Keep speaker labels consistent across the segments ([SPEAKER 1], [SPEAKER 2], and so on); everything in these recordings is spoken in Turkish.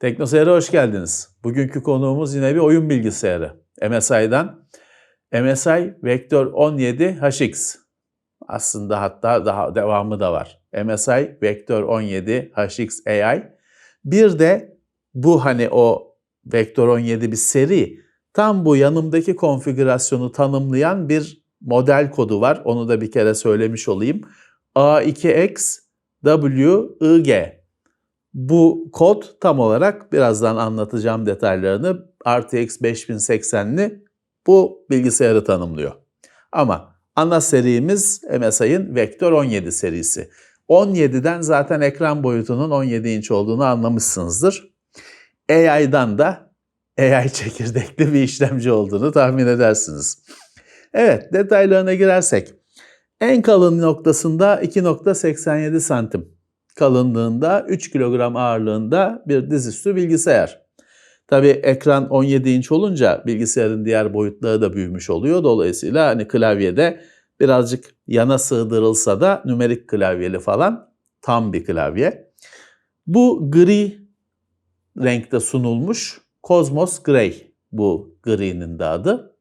[SPEAKER 1] Teknoseyir'e hoş geldiniz. Bugünkü konuğumuz yine bir oyun bilgisayarı. MSI'dan MSI Vector 17 HX. Aslında hatta daha devamı da var. MSI Vector 17 HX AI. Bir de bu hani o Vector 17 bir seri. Tam bu yanımdaki konfigürasyonu tanımlayan bir model kodu var. Onu da bir kere söylemiş olayım. A2X WIG. Bu kod tam olarak birazdan anlatacağım detaylarını RTX 5080'li bu bilgisayarı tanımlıyor. Ama ana serimiz MSI'ın Vector 17 serisi. 17'den zaten ekran boyutunun 17 inç olduğunu anlamışsınızdır. AI'dan da AI çekirdekli bir işlemci olduğunu tahmin edersiniz. Evet detaylarına girersek. En kalın noktasında 2.87 santim kalınlığında 3 kilogram ağırlığında bir dizüstü bilgisayar. Tabi ekran 17 inç olunca bilgisayarın diğer boyutları da büyümüş oluyor. Dolayısıyla hani klavyede birazcık yana sığdırılsa da nümerik klavyeli falan tam bir klavye. Bu gri renkte sunulmuş Cosmos Grey bu gri'nin de adı.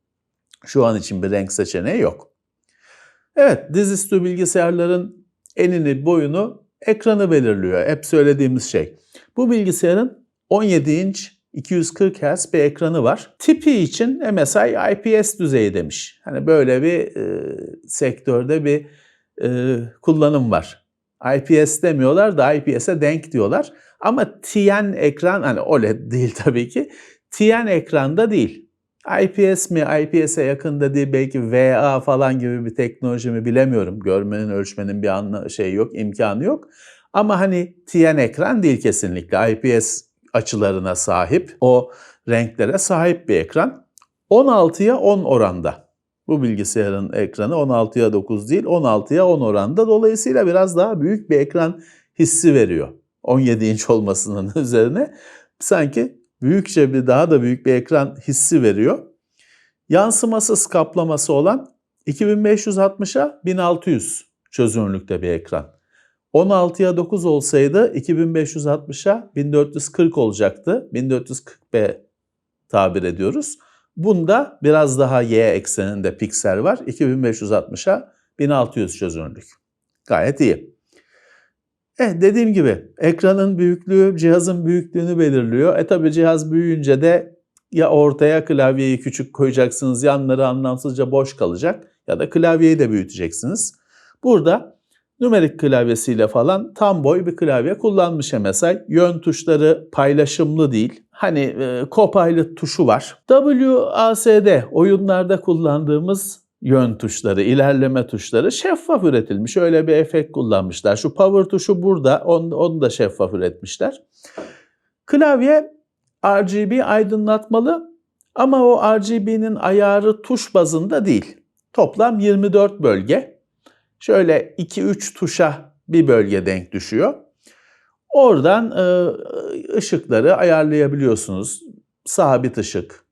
[SPEAKER 1] Şu an için bir renk seçeneği yok. Evet dizüstü bilgisayarların enini boyunu ekranı belirliyor. Hep söylediğimiz şey. Bu bilgisayarın 17 inç 240 Hz bir ekranı var. Tipi için MSI IPS düzeyi demiş. Hani böyle bir e, sektörde bir e, kullanım var. IPS demiyorlar da IPS'e denk diyorlar. Ama TN ekran hani OLED değil tabii ki. TN ekranda değil. IPS mi, IPS'e yakın değil belki VA falan gibi bir teknoloji mi bilemiyorum. Görmenin, ölçmenin bir anla şey yok, imkanı yok. Ama hani TN ekran değil kesinlikle. IPS açılarına sahip, o renklere sahip bir ekran. 16'ya 10 oranda. Bu bilgisayarın ekranı 16'ya 9 değil, 16'ya 10 oranda. Dolayısıyla biraz daha büyük bir ekran hissi veriyor. 17 inç olmasının üzerine sanki büyükçe bir daha da büyük bir ekran hissi veriyor. Yansımasız kaplaması olan 2560'a 1600 çözünürlükte bir ekran. 16'ya 9 olsaydı 2560'a 1440 olacaktı. 1440p tabir ediyoruz. Bunda biraz daha y ekseninde piksel var. 2560'a 1600 çözünürlük. Gayet iyi. Eh dediğim gibi ekranın büyüklüğü cihazın büyüklüğünü belirliyor. E tabi cihaz büyüyünce de ya ortaya klavyeyi küçük koyacaksınız yanları anlamsızca boş kalacak ya da klavyeyi de büyüteceksiniz. Burada numerik klavyesiyle falan tam boy bir klavye kullanmış MSI. Yön tuşları paylaşımlı değil. Hani e, Copilot tuşu var. WASD oyunlarda kullandığımız yön tuşları, ilerleme tuşları şeffaf üretilmiş. Öyle bir efekt kullanmışlar. Şu power tuşu burada, onu, onu da şeffaf üretmişler. Klavye RGB aydınlatmalı ama o RGB'nin ayarı tuş bazında değil. Toplam 24 bölge. Şöyle 2-3 tuşa bir bölge denk düşüyor. Oradan ışıkları ayarlayabiliyorsunuz. Sabit ışık,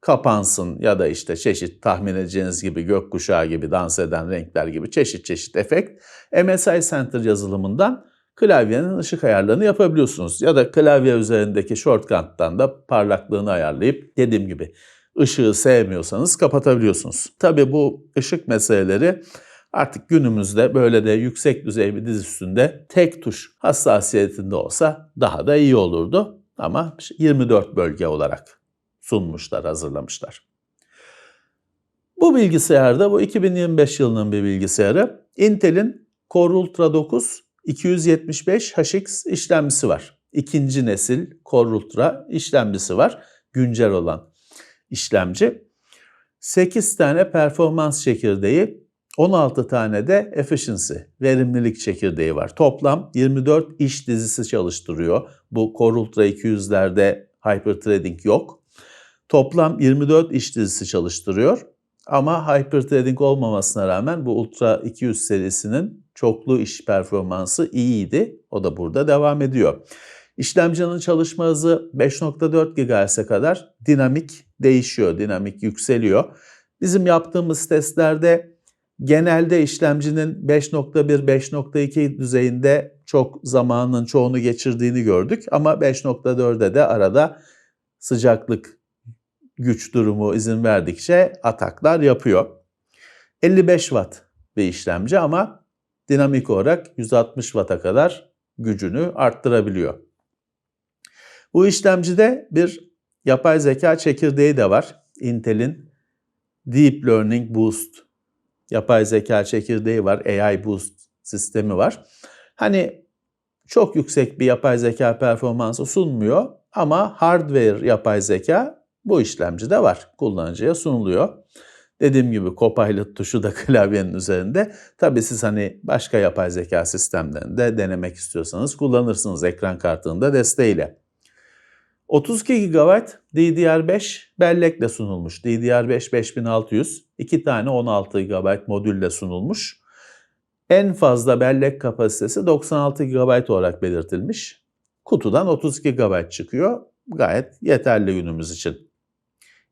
[SPEAKER 1] kapansın ya da işte çeşit tahmin edeceğiniz gibi gökkuşağı gibi dans eden renkler gibi çeşit çeşit efekt MSI Center yazılımından klavyenin ışık ayarlarını yapabiliyorsunuz. Ya da klavye üzerindeki shortcut'tan da parlaklığını ayarlayıp dediğim gibi ışığı sevmiyorsanız kapatabiliyorsunuz. Tabi bu ışık meseleleri artık günümüzde böyle de yüksek düzey bir diz üstünde tek tuş hassasiyetinde olsa daha da iyi olurdu. Ama 24 bölge olarak sunmuşlar, hazırlamışlar. Bu bilgisayarda, bu 2025 yılının bir bilgisayarı, Intel'in Core Ultra 9 275 HX işlemcisi var. İkinci nesil Core Ultra işlemcisi var. Güncel olan işlemci. 8 tane performans çekirdeği, 16 tane de efficiency, verimlilik çekirdeği var. Toplam 24 iş dizisi çalıştırıyor. Bu Core Ultra 200'lerde hyperthreading yok. Toplam 24 iş dizisi çalıştırıyor. Ama hyperthreading olmamasına rağmen bu Ultra 200 serisinin çoklu iş performansı iyiydi. O da burada devam ediyor. İşlemcinin çalışma hızı 5.4 GHz'e kadar dinamik değişiyor, dinamik yükseliyor. Bizim yaptığımız testlerde Genelde işlemcinin 5.1, 5.2 düzeyinde çok zamanın çoğunu geçirdiğini gördük ama 5.4'de de arada sıcaklık güç durumu izin verdikçe ataklar yapıyor. 55 watt bir işlemci ama dinamik olarak 160 watt'a kadar gücünü arttırabiliyor. Bu işlemcide bir yapay zeka çekirdeği de var. Intel'in Deep Learning Boost yapay zeka çekirdeği var. AI Boost sistemi var. Hani çok yüksek bir yapay zeka performansı sunmuyor ama hardware yapay zeka bu işlemcide var. Kullanıcıya sunuluyor. Dediğim gibi Copilot tuşu da klavyenin üzerinde. Tabii siz hani başka yapay zeka sistemlerinde denemek istiyorsanız kullanırsınız ekran kartının da desteğiyle. 32 GB DDR5 bellekle sunulmuş. DDR5 5600, 2 tane 16 GB modülle sunulmuş. En fazla bellek kapasitesi 96 GB olarak belirtilmiş. Kutudan 32 GB çıkıyor. Gayet yeterli günümüz için.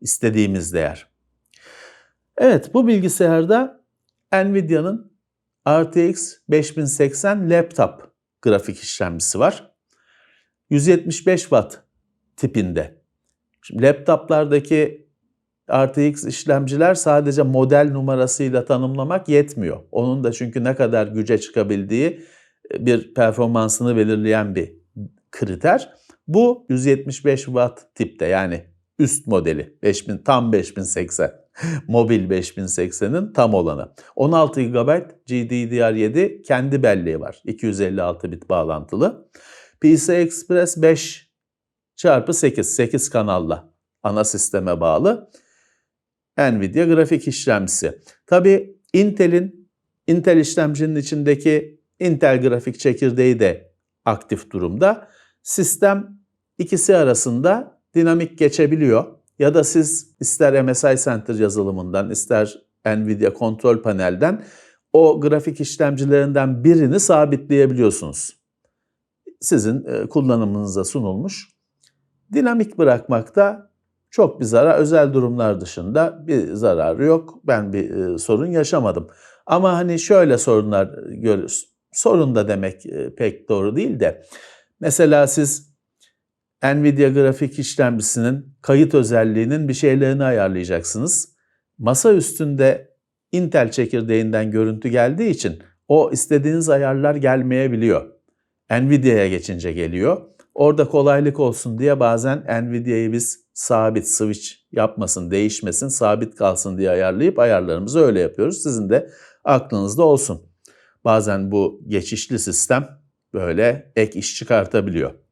[SPEAKER 1] İstediğimiz değer. Evet bu bilgisayarda Nvidia'nın RTX 5080 laptop grafik işlemcisi var. 175 Watt tipinde. Şimdi laptoplardaki RTX işlemciler sadece model numarasıyla tanımlamak yetmiyor. Onun da çünkü ne kadar güce çıkabildiği e, bir performansını belirleyen bir kriter. Bu 175 watt tipte yani üst modeli 5000 tam 5080 mobil 5080'in tam olanı. 16 GB GDDR7 kendi belleği var. 256 bit bağlantılı. PCI Express 5 çarpı 8, 8 kanalla ana sisteme bağlı. Nvidia grafik işlemcisi. Tabi Intel'in Intel işlemcinin içindeki Intel grafik çekirdeği de aktif durumda. Sistem ikisi arasında dinamik geçebiliyor. Ya da siz ister MSI Center yazılımından ister Nvidia kontrol panelden o grafik işlemcilerinden birini sabitleyebiliyorsunuz. Sizin e, kullanımınıza sunulmuş. Dinamik bırakmakta çok bir zarar, özel durumlar dışında bir zararı yok. Ben bir e, sorun yaşamadım. Ama hani şöyle sorunlar görüyoruz. Sorun da demek e, pek doğru değil de. Mesela siz Nvidia grafik işlemcisinin kayıt özelliğinin bir şeylerini ayarlayacaksınız. Masa üstünde Intel çekirdeğinden görüntü geldiği için o istediğiniz ayarlar gelmeyebiliyor. Nvidia'ya geçince geliyor. Orada kolaylık olsun diye bazen Nvidia'yı biz sabit switch yapmasın, değişmesin, sabit kalsın diye ayarlayıp ayarlarımızı öyle yapıyoruz. Sizin de aklınızda olsun. Bazen bu geçişli sistem böyle ek iş çıkartabiliyor.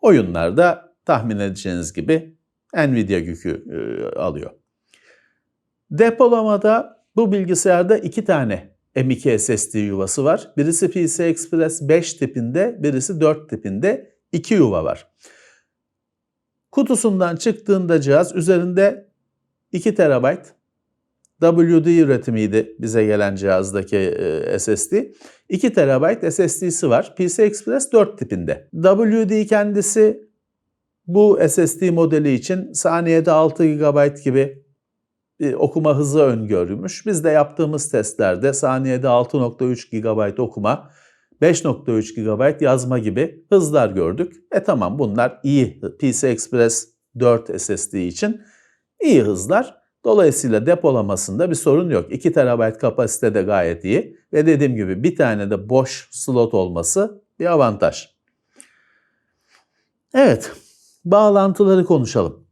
[SPEAKER 1] Oyunlarda tahmin edeceğiniz gibi Nvidia yükü e, alıyor. Depolamada bu bilgisayarda iki tane M2 SSD yuvası var. Birisi PCI Express 5 tipinde, birisi 4 tipinde iki yuva var. Kutusundan çıktığında cihaz üzerinde 2 TB WD üretimiydi bize gelen cihazdaki e, SSD. 2 TB SSD'si var. PCI Express 4 tipinde. WD kendisi bu SSD modeli için saniyede 6 GB gibi bir okuma hızı öngörülmüş. Biz de yaptığımız testlerde saniyede 6.3 GB okuma, 5.3 GB yazma gibi hızlar gördük. E tamam bunlar iyi. PC Express 4 SSD için iyi hızlar. Dolayısıyla depolamasında bir sorun yok. 2 TB kapasite de gayet iyi. Ve dediğim gibi bir tane de boş slot olması bir avantaj. Evet, bağlantıları konuşalım.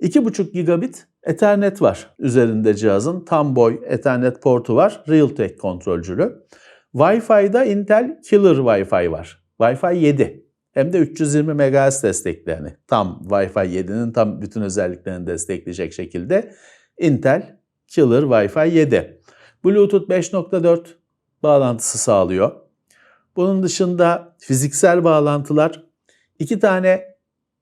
[SPEAKER 1] 2.5 gigabit Ethernet var üzerinde cihazın. Tam boy Ethernet portu var. Realtek kontrolcülü. Wi-Fi'da Intel Killer Wi-Fi var. Wi-Fi 7. Hem de 320 MHz destekli yani. Tam Wi-Fi 7'nin tam bütün özelliklerini destekleyecek şekilde Intel Killer Wi-Fi 7. Bluetooth 5.4 bağlantısı sağlıyor. Bunun dışında fiziksel bağlantılar iki tane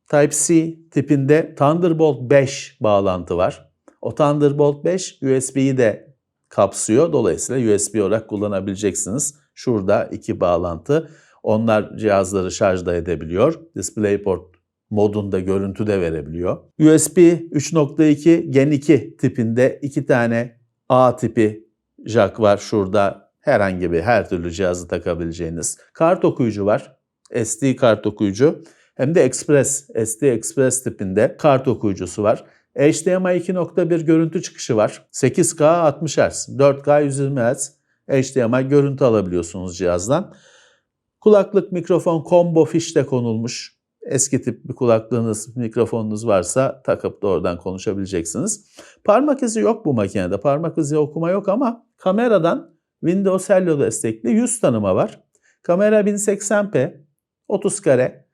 [SPEAKER 1] Type-C tipinde Thunderbolt 5 bağlantı var. O Thunderbolt 5 USB'yi de kapsıyor. Dolayısıyla USB olarak kullanabileceksiniz. Şurada iki bağlantı. Onlar cihazları şarjda edebiliyor. DisplayPort modunda görüntü de verebiliyor. USB 3.2 Gen 2 tipinde iki tane A tipi jack var şurada. Herhangi bir her türlü cihazı takabileceğiniz. Kart okuyucu var. SD kart okuyucu. Hem de Express, SD Express tipinde kart okuyucusu var. HDMI 2.1 görüntü çıkışı var. 8K 60 Hz, 4K 120 Hz HDMI görüntü alabiliyorsunuz cihazdan. Kulaklık mikrofon combo fişte konulmuş. Eski tip bir kulaklığınız, mikrofonunuz varsa takıp da oradan konuşabileceksiniz. Parmak izi yok bu makinede. Parmak izi okuma yok ama kameradan Windows Hello destekli yüz tanıma var. Kamera 1080p, 30 kare,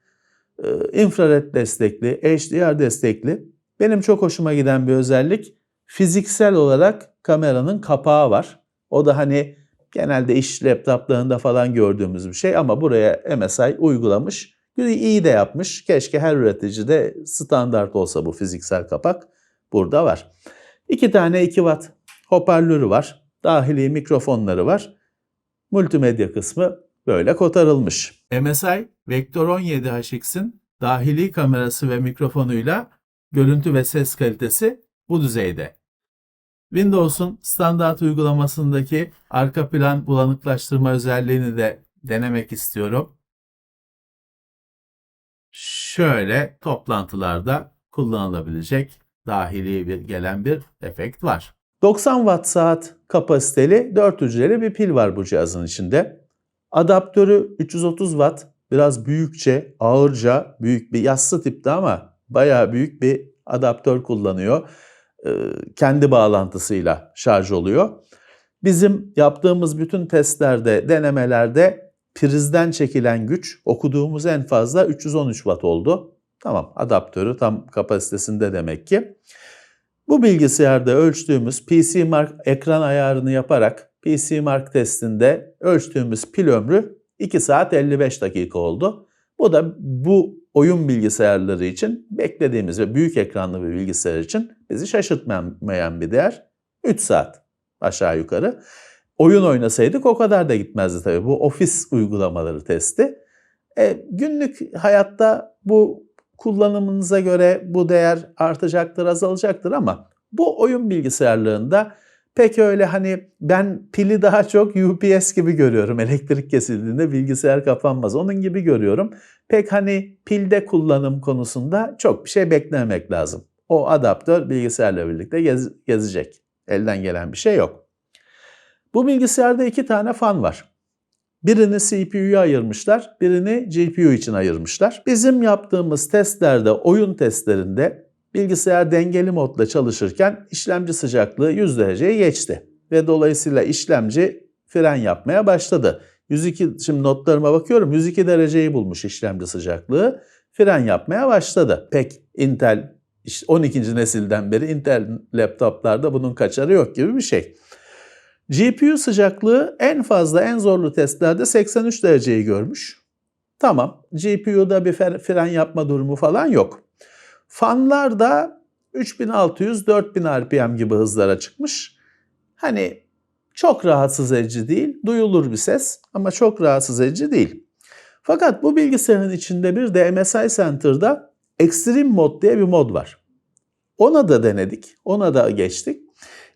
[SPEAKER 1] e, infrared destekli, HDR destekli. Benim çok hoşuma giden bir özellik fiziksel olarak kameranın kapağı var. O da hani genelde iş laptoplarında falan gördüğümüz bir şey ama buraya MSI uygulamış. İyi de yapmış. Keşke her üreticide standart olsa bu fiziksel kapak. Burada var. İki tane 2 watt hoparlörü var. Dahili mikrofonları var. Multimedya kısmı böyle kotarılmış. MSI Vector 17 HX'in dahili kamerası ve mikrofonuyla görüntü ve ses kalitesi bu düzeyde. Windows'un standart uygulamasındaki arka plan bulanıklaştırma özelliğini de denemek istiyorum. Şöyle toplantılarda kullanılabilecek dahili bir gelen bir efekt var. 90 watt saat kapasiteli 4 hücreli bir pil var bu cihazın içinde. Adaptörü 330 watt biraz büyükçe, ağırca, büyük bir yassı tipte ama bayağı büyük bir adaptör kullanıyor. Ee, kendi bağlantısıyla şarj oluyor. Bizim yaptığımız bütün testlerde, denemelerde prizden çekilen güç okuduğumuz en fazla 313 watt oldu. Tamam adaptörü tam kapasitesinde demek ki. Bu bilgisayarda ölçtüğümüz PC Mark ekran ayarını yaparak PC Mark testinde ölçtüğümüz pil ömrü 2 saat 55 dakika oldu. Bu da bu oyun bilgisayarları için beklediğimiz ve büyük ekranlı bir bilgisayar için bizi şaşırtmayan bir değer. 3 saat aşağı yukarı. Oyun oynasaydık o kadar da gitmezdi tabii. Bu ofis uygulamaları testi. E, günlük hayatta bu kullanımınıza göre bu değer artacaktır, azalacaktır ama bu oyun bilgisayarlığında pek öyle hani ben pili daha çok UPS gibi görüyorum. Elektrik kesildiğinde bilgisayar kapanmaz. Onun gibi görüyorum. Pek hani pilde kullanım konusunda çok bir şey beklememek lazım. O adaptör bilgisayarla birlikte gez, gezecek. Elden gelen bir şey yok. Bu bilgisayarda iki tane fan var. Birini CPU'ya ayırmışlar, birini GPU için ayırmışlar. Bizim yaptığımız testlerde, oyun testlerinde bilgisayar dengeli modda çalışırken işlemci sıcaklığı 100 dereceyi geçti. Ve dolayısıyla işlemci fren yapmaya başladı. 102, şimdi notlarıma bakıyorum 102 dereceyi bulmuş işlemci sıcaklığı. Fren yapmaya başladı. Pek Intel 12. nesilden beri Intel laptoplarda bunun kaçarı yok gibi bir şey. GPU sıcaklığı en fazla en zorlu testlerde 83 dereceyi görmüş. Tamam GPU'da bir fren yapma durumu falan yok. Fanlar da 3600-4000 RPM gibi hızlara çıkmış. Hani çok rahatsız edici değil, duyulur bir ses ama çok rahatsız edici değil. Fakat bu bilgisayarın içinde bir de MSI Center'da Extreme Mod diye bir mod var. Ona da denedik, ona da geçtik.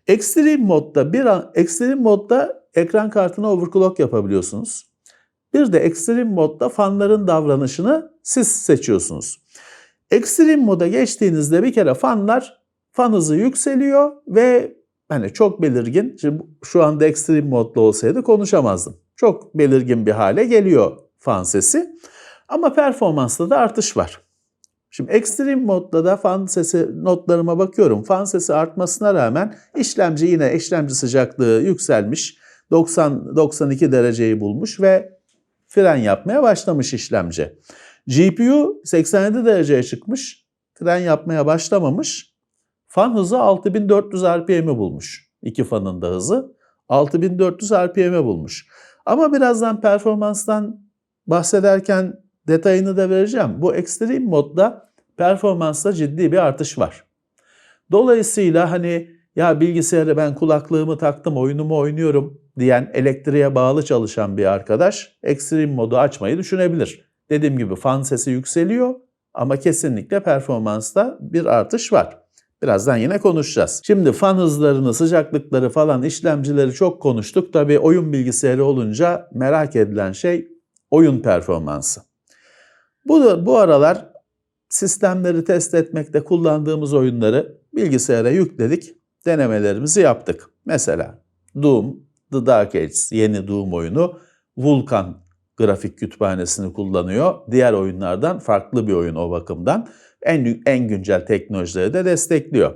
[SPEAKER 1] Extreme modda bir an, Extreme modda ekran kartına overclock yapabiliyorsunuz. Bir de Extreme modda fanların davranışını siz seçiyorsunuz. Extreme moda geçtiğinizde bir kere fanlar fan hızı yükseliyor ve hani çok belirgin. Şimdi şu anda Extreme modda olsaydı konuşamazdım. Çok belirgin bir hale geliyor fan sesi. Ama performansta da artış var. Şimdi Extreme modda da fan sesi notlarıma bakıyorum. Fan sesi artmasına rağmen işlemci yine işlemci sıcaklığı yükselmiş. 90-92 dereceyi bulmuş ve fren yapmaya başlamış işlemci. GPU 87 dereceye çıkmış. Fren yapmaya başlamamış. Fan hızı 6400 RPM'i bulmuş. İki fanın da hızı. 6400 RPM'i bulmuş. Ama birazdan performanstan bahsederken detayını da vereceğim. Bu Extreme modda performansta ciddi bir artış var. Dolayısıyla hani ya bilgisayara ben kulaklığımı taktım oyunumu oynuyorum diyen elektriğe bağlı çalışan bir arkadaş Extreme modu açmayı düşünebilir. Dediğim gibi fan sesi yükseliyor ama kesinlikle performansta bir artış var. Birazdan yine konuşacağız. Şimdi fan hızlarını, sıcaklıkları falan işlemcileri çok konuştuk. Tabii oyun bilgisayarı olunca merak edilen şey oyun performansı. Bu, bu aralar sistemleri test etmekte kullandığımız oyunları bilgisayara yükledik, denemelerimizi yaptık. Mesela Doom, The Dark Ages yeni Doom oyunu Vulkan grafik kütüphanesini kullanıyor. Diğer oyunlardan farklı bir oyun o bakımdan. En, en güncel teknolojileri de destekliyor.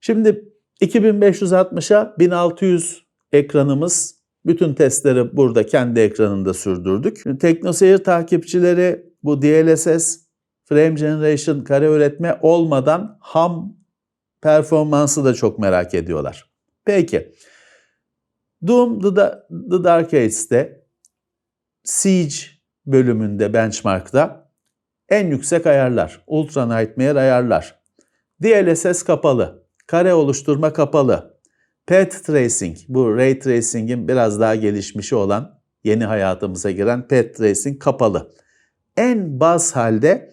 [SPEAKER 1] Şimdi 2560'a 1600 ekranımız bütün testleri burada kendi ekranında sürdürdük. TeknoSeyir takipçileri bu DLSS, Frame Generation, kare üretme olmadan ham performansı da çok merak ediyorlar. Peki, Doom The, The Dark Ages'te Siege bölümünde benchmark'ta en yüksek ayarlar, Ultra Nightmare ayarlar. DLSS kapalı, kare oluşturma kapalı, Path Tracing, bu Ray Tracing'in biraz daha gelişmişi olan yeni hayatımıza giren Path Tracing kapalı. En baz halde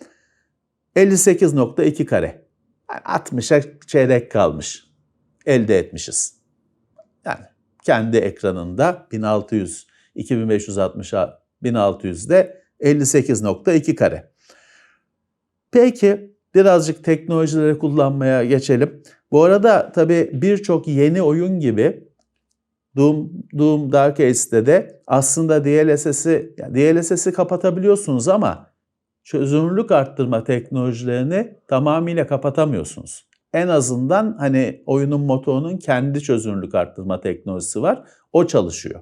[SPEAKER 1] 58.2 kare. Yani 60'a çeyrek kalmış. Elde etmişiz. Yani kendi ekranında 1600 2560'a 1600'de 58.2 kare. Peki birazcık teknolojileri kullanmaya geçelim. Bu arada tabii birçok yeni oyun gibi Doom, Doom Dark Ages'te de aslında DLSS'i yani DLSS'i kapatabiliyorsunuz ama çözünürlük arttırma teknolojilerini tamamıyla kapatamıyorsunuz. En azından hani oyunun motorunun kendi çözünürlük arttırma teknolojisi var. O çalışıyor.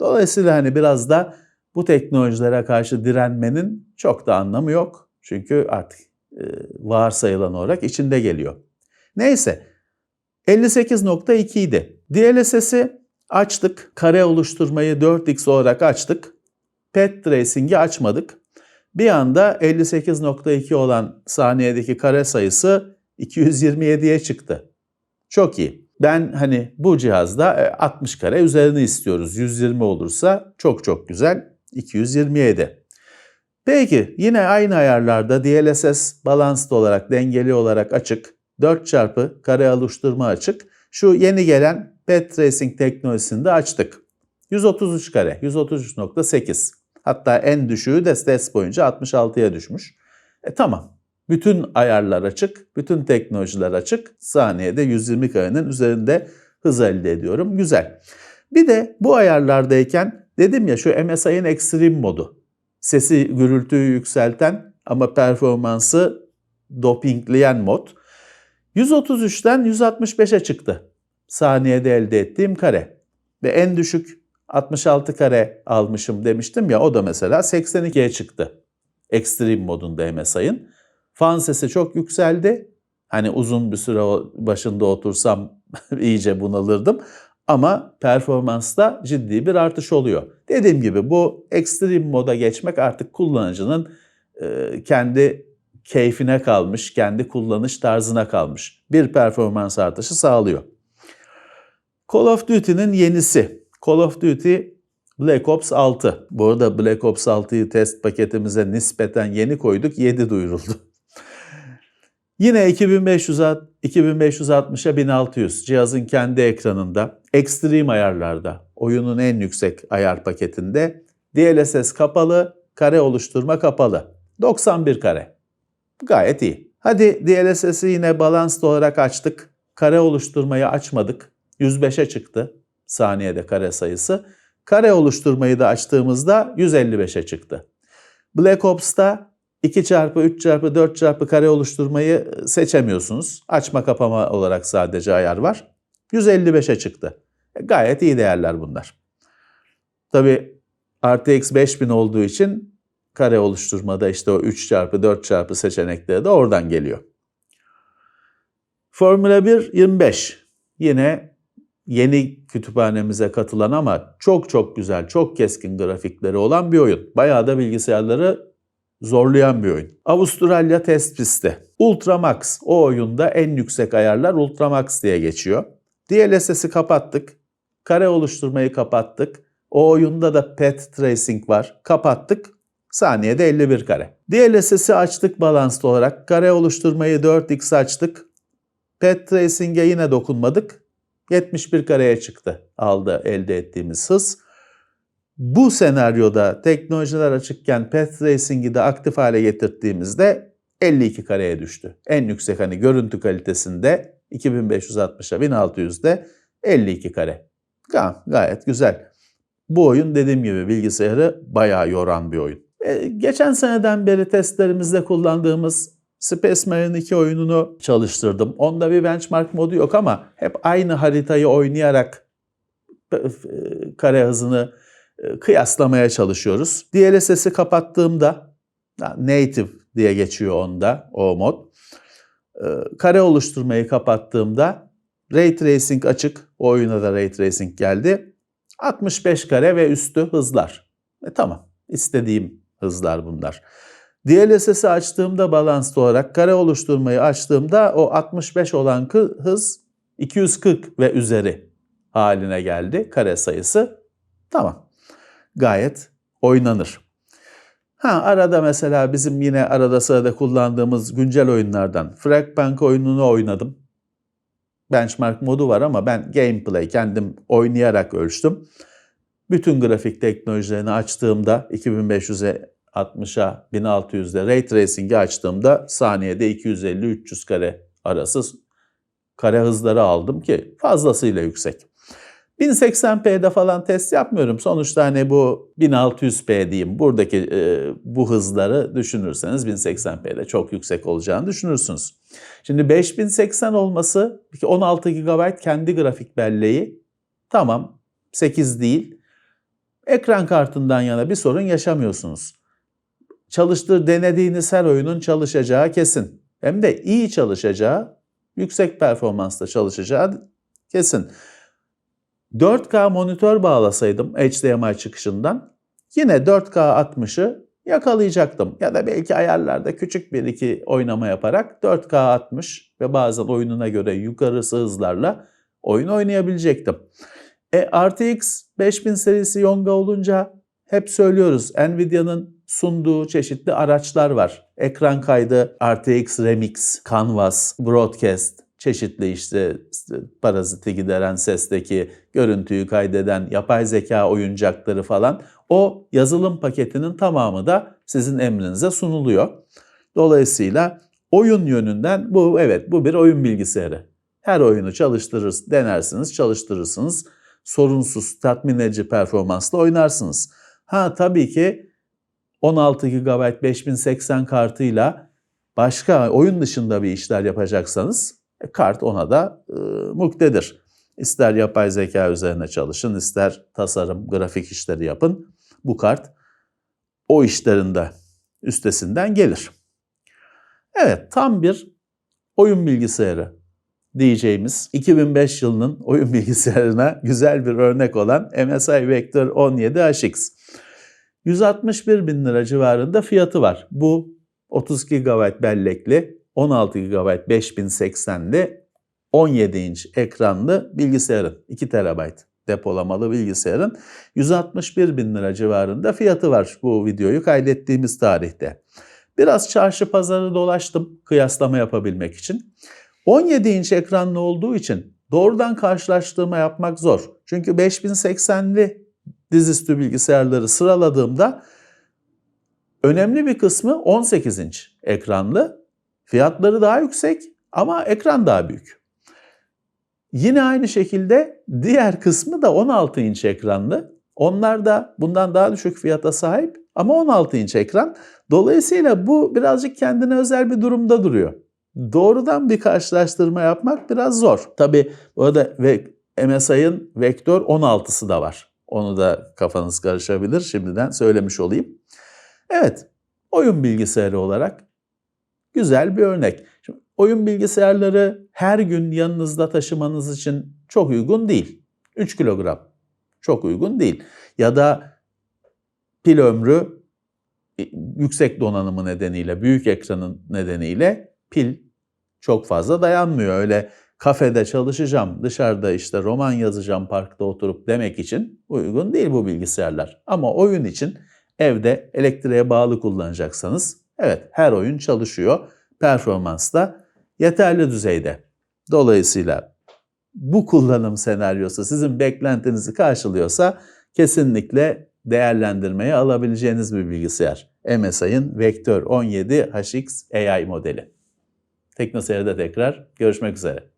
[SPEAKER 1] Dolayısıyla hani biraz da bu teknolojilere karşı direnmenin çok da anlamı yok. Çünkü artık e, varsayılan olarak içinde geliyor. Neyse 58.2 idi. DLSS'i açtık. Kare oluşturmayı 4x olarak açtık. Pet Tracing'i açmadık. Bir anda 58.2 olan saniyedeki kare sayısı 227'ye çıktı. Çok iyi. Ben hani bu cihazda 60 kare üzerini istiyoruz. 120 olursa çok çok güzel. 227. Peki yine aynı ayarlarda DLSS balanced olarak dengeli olarak açık. 4 çarpı kare oluşturma açık. Şu yeni gelen Pet Tracing teknolojisini de açtık. 133 kare, 133.8. Hatta en düşüğü de test boyunca 66'ya düşmüş. E tamam. Bütün ayarlar açık, bütün teknolojiler açık. Saniyede 120 karenin üzerinde hız elde ediyorum. Güzel. Bir de bu ayarlardayken dedim ya şu MSI'ın Extreme modu. Sesi, gürültüyü yükselten ama performansı dopingleyen mod. 133'ten 165'e çıktı. Saniyede elde ettiğim kare. Ve en düşük 66 kare almışım demiştim ya o da mesela 82'ye çıktı. Extreme modunda MSI'ın. Fan sesi çok yükseldi. Hani uzun bir süre başında otursam iyice bunalırdım. Ama performansta ciddi bir artış oluyor. Dediğim gibi bu Extreme moda geçmek artık kullanıcının e, kendi keyfine kalmış, kendi kullanış tarzına kalmış. Bir performans artışı sağlıyor. Call of Duty'nin yenisi. Call of Duty Black Ops 6. Bu arada Black Ops 6'yı test paketimize nispeten yeni koyduk. 7 duyuruldu. Yine 2500'a 2560'a 1600 cihazın kendi ekranında, Extreme ayarlarda, oyunun en yüksek ayar paketinde DLSS kapalı, kare oluşturma kapalı. 91 kare. Gayet iyi. Hadi DLSS'i yine balanced olarak açtık. Kare oluşturmayı açmadık. 105'e çıktı saniyede kare sayısı. Kare oluşturmayı da açtığımızda 155'e çıktı. Black Ops'ta 2 çarpı 3 çarpı 4 çarpı kare oluşturmayı seçemiyorsunuz. Açma kapama olarak sadece ayar var. 155'e çıktı. E, gayet iyi değerler bunlar. Tabi RTX 5000 olduğu için kare oluşturmada işte o 3 çarpı 4 çarpı seçenekleri de oradan geliyor. Formula 1 25. Yine yeni kütüphanemize katılan ama çok çok güzel, çok keskin grafikleri olan bir oyun. Bayağı da bilgisayarları zorlayan bir oyun. Avustralya test pisti. Ultramax o oyunda en yüksek ayarlar Ultramax diye geçiyor. DLSS'i kapattık. Kare oluşturmayı kapattık. O oyunda da Path Tracing var. Kapattık. Saniyede 51 kare. DLSS'i açtık balanslı olarak. Kare oluşturmayı 4x açtık. Pet Tracing'e yine dokunmadık. 71 kareye çıktı aldı elde ettiğimiz hız. Bu senaryoda teknolojiler açıkken Path Tracing'i de aktif hale getirdiğimizde 52 kareye düştü. En yüksek hani görüntü kalitesinde 2560'a 1600'de 52 kare. Ga- gayet güzel. Bu oyun dediğim gibi bilgisayarı bayağı yoran bir oyun. E, geçen seneden beri testlerimizde kullandığımız Space Marine 2 oyununu çalıştırdım. Onda bir benchmark modu yok ama hep aynı haritayı oynayarak e, kare hızını kıyaslamaya çalışıyoruz. DLSS'i kapattığımda native diye geçiyor onda o mod. E, kare oluşturmayı kapattığımda Ray Tracing açık. O oyuna da Ray Tracing geldi. 65 kare ve üstü hızlar. E tamam. istediğim hızlar bunlar. DLSS'i açtığımda balanslı olarak kare oluşturmayı açtığımda o 65 olan hız 240 ve üzeri haline geldi kare sayısı. Tamam. Gayet oynanır. Ha arada mesela bizim yine arada sırada kullandığımız güncel oyunlardan Fragbank oyununu oynadım. Benchmark modu var ama ben gameplay kendim oynayarak ölçtüm. Bütün grafik teknolojilerini açtığımda 2500'e 60'a 1600'de Ray Tracing'i açtığımda saniyede 250-300 kare arası kare hızları aldım ki fazlasıyla yüksek. 1080p'de falan test yapmıyorum. Sonuçta hani bu 1600p diyeyim. Buradaki e, bu hızları düşünürseniz 1080p'de çok yüksek olacağını düşünürsünüz. Şimdi 5080 olması 16 GB kendi grafik belleği tamam 8 değil. Ekran kartından yana bir sorun yaşamıyorsunuz. Çalıştır denediğiniz her oyunun çalışacağı kesin. Hem de iyi çalışacağı, yüksek performansla çalışacağı kesin. 4K monitör bağlasaydım HDMI çıkışından yine 4K 60'ı yakalayacaktım. Ya da belki ayarlarda küçük bir iki oynama yaparak 4K 60 ve bazen oyununa göre yukarısı hızlarla oyun oynayabilecektim. E, RTX 5000 serisi Yonga olunca hep söylüyoruz Nvidia'nın sunduğu çeşitli araçlar var. Ekran kaydı, RTX Remix, Canvas, Broadcast, çeşitli işte paraziti gideren sesteki görüntüyü kaydeden yapay zeka oyuncakları falan o yazılım paketinin tamamı da sizin emrinize sunuluyor. Dolayısıyla oyun yönünden bu evet bu bir oyun bilgisayarı. Her oyunu çalıştırır, denersiniz, çalıştırırsınız. Sorunsuz, tatmin edici performansla oynarsınız. Ha tabii ki 16 GB 5080 kartıyla başka oyun dışında bir işler yapacaksanız e, kart ona da e, muktedir. İster yapay zeka üzerine çalışın, ister tasarım, grafik işleri yapın. Bu kart o işlerinde üstesinden gelir. Evet, tam bir oyun bilgisayarı diyeceğimiz 2005 yılının oyun bilgisayarına güzel bir örnek olan MSI Vector 17 HX. 161 bin lira civarında fiyatı var. Bu 30 GB bellekli 16 GB 5080'li 17 inç ekranlı bilgisayarın 2 TB depolamalı bilgisayarın 161 bin lira civarında fiyatı var bu videoyu kaydettiğimiz tarihte. Biraz çarşı pazarı dolaştım kıyaslama yapabilmek için. 17 inç ekranlı olduğu için doğrudan karşılaştırma yapmak zor. Çünkü 5080'li dizüstü bilgisayarları sıraladığımda önemli bir kısmı 18 inç ekranlı Fiyatları daha yüksek ama ekran daha büyük. Yine aynı şekilde diğer kısmı da 16 inç ekranlı. Onlar da bundan daha düşük fiyata sahip ama 16 inç ekran. Dolayısıyla bu birazcık kendine özel bir durumda duruyor. Doğrudan bir karşılaştırma yapmak biraz zor. Tabi orada ve MSI'ın Vektör 16'sı da var. Onu da kafanız karışabilir. Şimdiden söylemiş olayım. Evet, oyun bilgisayarı olarak Güzel bir örnek. Şimdi oyun bilgisayarları her gün yanınızda taşımanız için çok uygun değil. 3 kilogram çok uygun değil. Ya da pil ömrü e, yüksek donanımı nedeniyle, büyük ekranın nedeniyle pil çok fazla dayanmıyor. Öyle kafede çalışacağım, dışarıda işte roman yazacağım parkta oturup demek için uygun değil bu bilgisayarlar. Ama oyun için evde elektriğe bağlı kullanacaksanız Evet her oyun çalışıyor. Performans da yeterli düzeyde. Dolayısıyla bu kullanım senaryosu sizin beklentinizi karşılıyorsa kesinlikle değerlendirmeye alabileceğiniz bir bilgisayar. MSI'ın Vector 17 HX AI modeli. Teknoseyir'de tekrar görüşmek üzere.